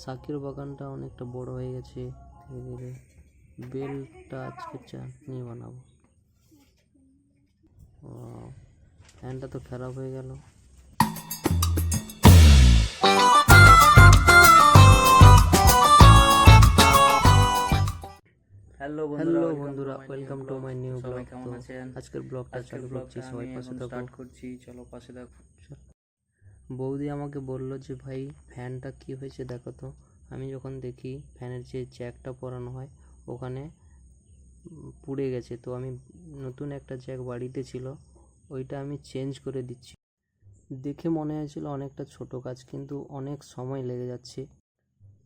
শাকের বাগানটা অনেকটা বড় হয়ে গেছে। ধীরে ধীরে বেলটা আজকে চাটনি বানাবো। ও ফ্যানটা তো খারাপ হয়ে গেল। হ্যালো হ্যালো বন্ধুরা welcome to my new blog. কেমন আছেন? আজকের ব্লগটা চালু করছি সবাই পাশে থাকুন স্টার্ট করছি চলো পাশে দেখো বৌদি আমাকে বলল যে, ভাই, ফ্যানটা কি হয়েছে দেখো তো। আমি যখন দেখি ফ্যানের যে জ্যাকটা পরানো হয়, ওখানে পুড়ে গেছে। তো আমি নতুন একটা জ্যাক বাড়িতে ছিল, ওইটা আমি চেঞ্জ করে দিচ্ছি। দেখে মনে হয়েছিল অনেকটা ছোট কাজ, কিন্তু অনেক সময় লেগে যাচ্ছে।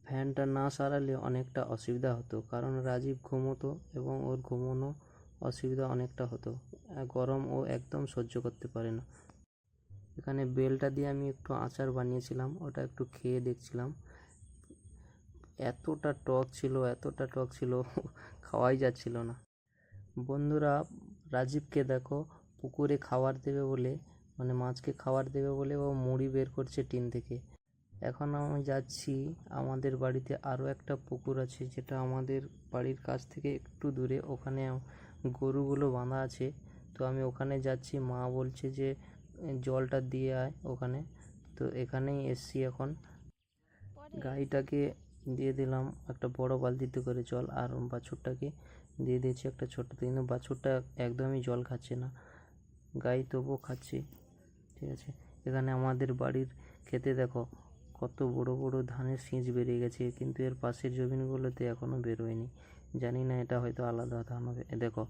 ফ্যানটা না সারালে অনেকটা অসুবিধা হতো, কারণ রাজীব ঘুমোতো এবং ওর ঘুমোনো অসুবিধা অনেকটা হতো। গরম ও একদম সহ্য করতে পারে না। এখানে বেলটা দিয়ে আমি একটু আচার বানিয়েছিলাম, ওটা একটু খেয়ে দেখছিলাম। এতটা টক ছিল, এতটা টক ছিল, খাওয়াই যাচ্ছিল না। বন্ধুরা, রাজীবকে দেখো, পুকুরে খাবার দেবে বলে মানে মাছকে খাবার দেবে বলে ও মুড়ি বের করছে টিন থেকে। এখন আমি যাচ্ছি, আমাদের বাড়িতে আরও একটা পুকুর আছে, যেটা আমাদের বাড়ির কাছ থেকে একটু দূরে। ওখানে গরুগুলো বাঁধা আছে, তো আমি ওখানে যাচ্ছি। মা বলছে যে জলটা দিয়ে আয় ওখানে। তো এখানেই এসছি এখন। গাইটাকে দিয়ে দিলাম একটা বড় বালতিতে করে জল আর বাছুরটাকে দিয়ে দিয়েছি একটা ছোট কিন্তু বাছুরটা একদমই জল খাচ্ছে না। গাই তবুও খাচ্ছে। ঠিক আছে? এখানে আমাদের বাড়ির খেতে দেখো, কত বড় বড় ধানের সিঁচ বেরিয়ে গেছে। কিন্তু এর পাশের জমিনগুলোতে এখনও বেরোয়নি। জানি না এটা হয়তো আলাদা ধান হবে। দেখো,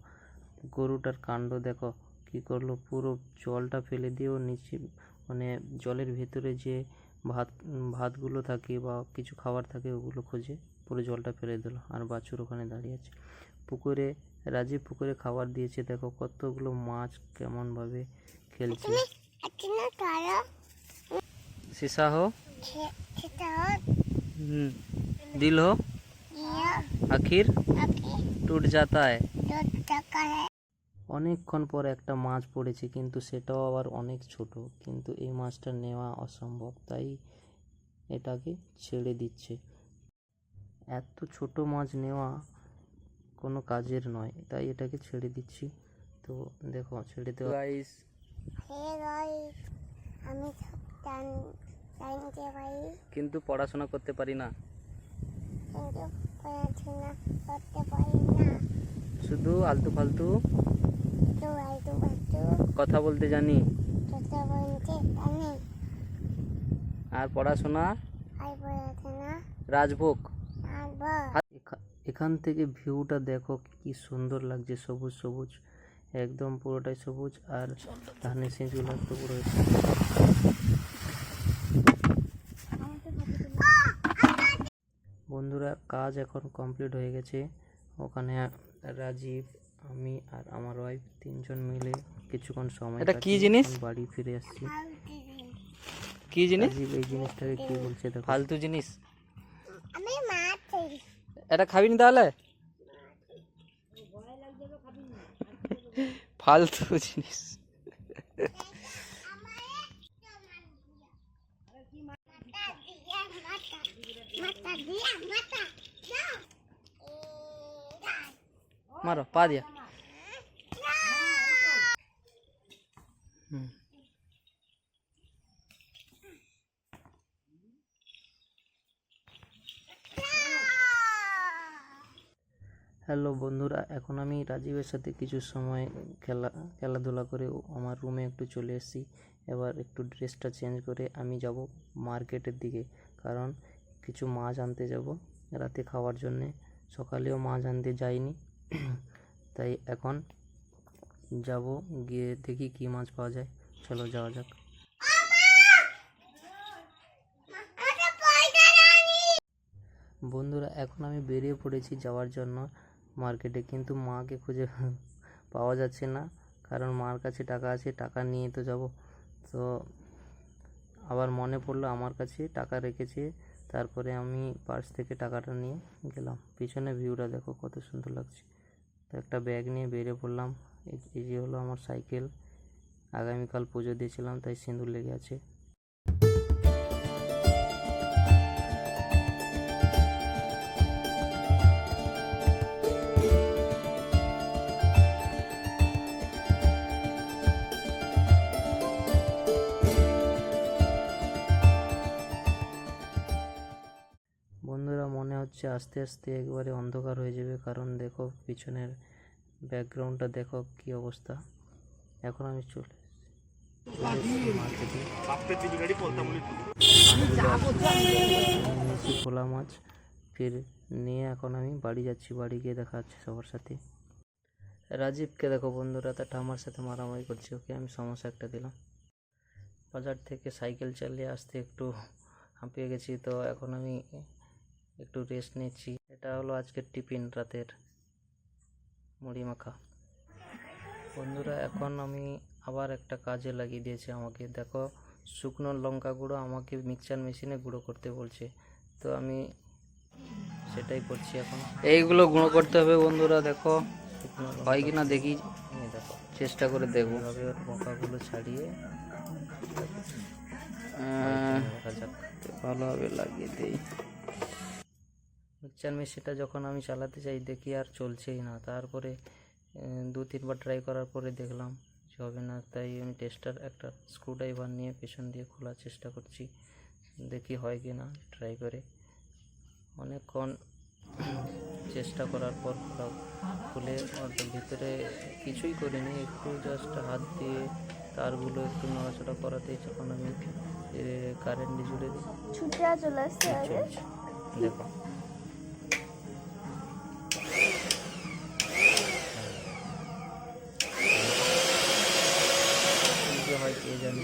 গরুটার কাণ্ড দেখো। কি করলো পুরো জলটা ফেলে দিয়েও নিচে মানে জলের ভেতরে যে ভাত ভাতগুলো থাকে বা কিছু খাবার থাকে ওগুলো খুঁজে পুরো জলটা ফেলে দিল আর বাছুর ওখানে দাঁড়িয়ে আছে পুকুরে রাজীব পুকুরে খাবার দিয়েছে দেখো কতগুলো মাছ কেমনভাবে খেলছে Akhirnya kalau সিসা হো kita हम्म, दिल हो dia আখির tapi টুট যাতা है letakkan অনেকক্ষণ পর একটা মাছ পড়েছে কিন্তু সেটাও আবার অনেক ছোট। কিন্তু এই মাছটা নেওয়া অসম্ভব তাই এটাকে ছেড়ে দিচ্ছে। এত ছোট মাছ নেওয়া কোনো কাজের নয় তাই এটাকে ছেড়ে দিচ্ছি। তো দেখো ছেড়ে দেওয়া গাইস আমি কিন্তু পড়াশোনা করতে পারি না। কিন্তু পড়াশোনা করতে পারি না। শুধু আলতু ফালতু কথা বলতে জানি। আর পড়াশোনা? রাজভোগ। এখান থেকে ভিউটা দেখো কি সুন্দর লাগছে সবুজ সবুজ একদম পুরোটাই সবুজ আর ধানের সেঁচগুলো তো পুরো বন্ধুরা কাজ এখন কমপ্লিট হয়ে গেছে। ওখানে রাজীব আমি আর আমার ওয়াইফ তিনজন মিলে কিছুক্ষণ সময় এটা কি জিনিস? বাড়ি ফিরে আসছি। কি জিনিস? এই জিনিসটাকে কি বলছে দেখো। ফালতু জিনিস। আমি মাছ এটা খাবি না তাহলে? ফালতু জিনিস। মারো পা দিয়া। হুম। হ্যালো বন্ধুরা, এখন আমি রাজীবের সাথে কিছু সময় খেলা খেলাধুলা করে আমার রুমে একটু চলে এসেছি। এবার একটু ড্রেসটা চেঞ্জ করে আমি যাব মার্কেটের দিকে। কারণ কিছু মাছ আনতে যাব রাতে খাওয়ার জন্যে। সকালেও মাছ আনতে যাইনি। তাই এখন যাব, গিয়ে দেখি কী মাছ পাওয়া যায়। চলো যাওয়া যাক। বন্ধুরা, এখন আমি বেরিয়ে পড়েছি যাওয়ার জন্য মার্কেটে, কিন্তু মাকে খুঁজে পাওয়া যাচ্ছে না, কারণ মার কাছে টাকা আছে, টাকা নিয়ে তো যাব। তো আবার মনে পড়ল আমার কাছে টাকা রেখেছে, তারপরে আমি পার্স থেকে টাকাটা নিয়ে গেলাম। পিছনে ভিউটা দেখো, কত সুন্দর লাগছে। তো একটা ব্যাগ নিয়ে বেরিয়ে পড়লাম। এই যে হলো আমার সাইকেল। আগামীকাল পুজো দিয়েছিলাম, তাই সিঁদুর লেগে আছে। বন্ধুরা, মনে হচ্ছে আস্তে আস্তে একবারে অন্ধকার হয়ে যাবে, কারণ দেখো পিছনের ব্যাকগ্রাউন্ডটা দেখো কি অবস্থা। এখন আমি চলে ভোলা মাছ, ফির নিয়ে এখন আমি বাড়ি যাচ্ছি, বাড়ি গিয়ে দেখা হচ্ছে সবার সাথে। রাজীবকে দেখো বন্ধুরা তার ঠাম্মার সাথে মারামারি করছে, ওকে আমি সমস্যা একটা দিলাম। বাজার থেকে সাইকেল চালিয়ে আসতে একটু হাঁপিয়ে গেছি, তো এখন আমি একটু রেস্ট নিচ্ছি। এটা হলো আজকের টিফিন রাতের। মুড়ি মাখা বন্ধুরা এখন আমি আবার একটা কাজে লাগিয়ে দিয়েছে আমাকে। দেখো শুকনো লঙ্কা গুঁড়ো আমাকে মিক্সচার মেশিনে গুঁড়ো করতে বলছে। তো আমি সেটাই করছি এখন। এইগুলো গুঁড়ো করতে হবে বন্ধুরা দেখো। হয় কি না দেখি দেখো। চেষ্টা করে দেখব। পোকাগুলো ছাড়িয়ে ভালোভাবে লাগিয়ে দিই। মিক্সচার মেশিনটা যখন আমি চালাতে চাই দেখি আর চলছেই না। তারপরে দু তিনবার ট্রাই করার পরে দেখলাম যে হবে না। তাই আমি টেস্টার একটা স্ক্রুড্রাইভার নিয়ে পেছন দিয়ে খোলার চেষ্টা করছি। দেখি হয় কি না ট্রাই করে। অনেকক্ষণ চেষ্টা করার পর খোলা খুলে ভিতরে কিছুই করিনি। একটু জাস্ট হাত দিয়ে তারগুলো একটু নড়াচড়া করাতেই যখন আমি কারেন্ট জুড়ে দিই। ছুটে চলে আসছে দেখো কি যে হয় কে জানে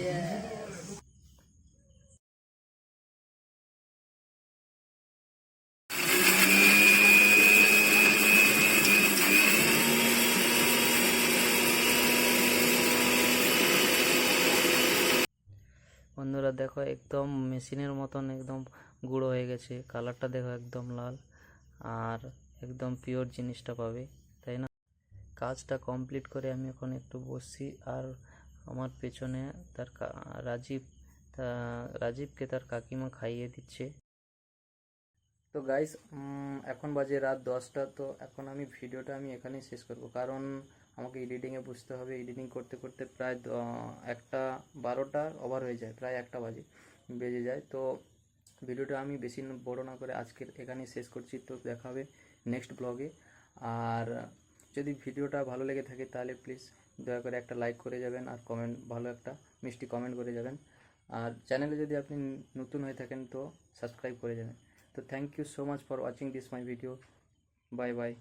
বন্ধুরা দেখো, একদম মেশিনের মতন একদম গুঁড়ো হয়ে গেছে। কালারটা দেখো একদম লাল। আর একদম পিওর জিনিসটা পাবে, তাই না? কাজটা কমপ্লিট করে আমি এখন একটু বসছি। আর আমার পেছনে তার রাজীব রাজীবকে তার কাকিমা খাইয়ে দিচ্ছে। তো গাইস এখন বাজে রাত দশটা। তো এখন আমি ভিডিওটা আমি এখানেই শেষ করব। কারণ আমাকে এডিটিংয়ে বুঝতে হবে এডিটিং করতে করতে প্রায় একটা বারোটা ওভার হয়ে যায়, প্রায় একটা বাজে, বেজে যায়। তো ভিডিওটা আমি বেশি বড় না করে আজকের এখানেই শেষ করছি। তো দেখা হবে নেক্সট ব্লগে আর যদি ভিডিওটা ভালো লেগে থাকে তাহলে প্লিজ দয়া করে একটা লাইক করে যাবেন আর কমেন্ট ভালো একটা মিষ্টি কমেন্ট করে যাবেন। আর চ্যানেলে যদি আপনি নতুন হয়ে থাকেন তো সাবস্ক্রাইব করে যাবেন। তো thank you so much for watching this my video bye bye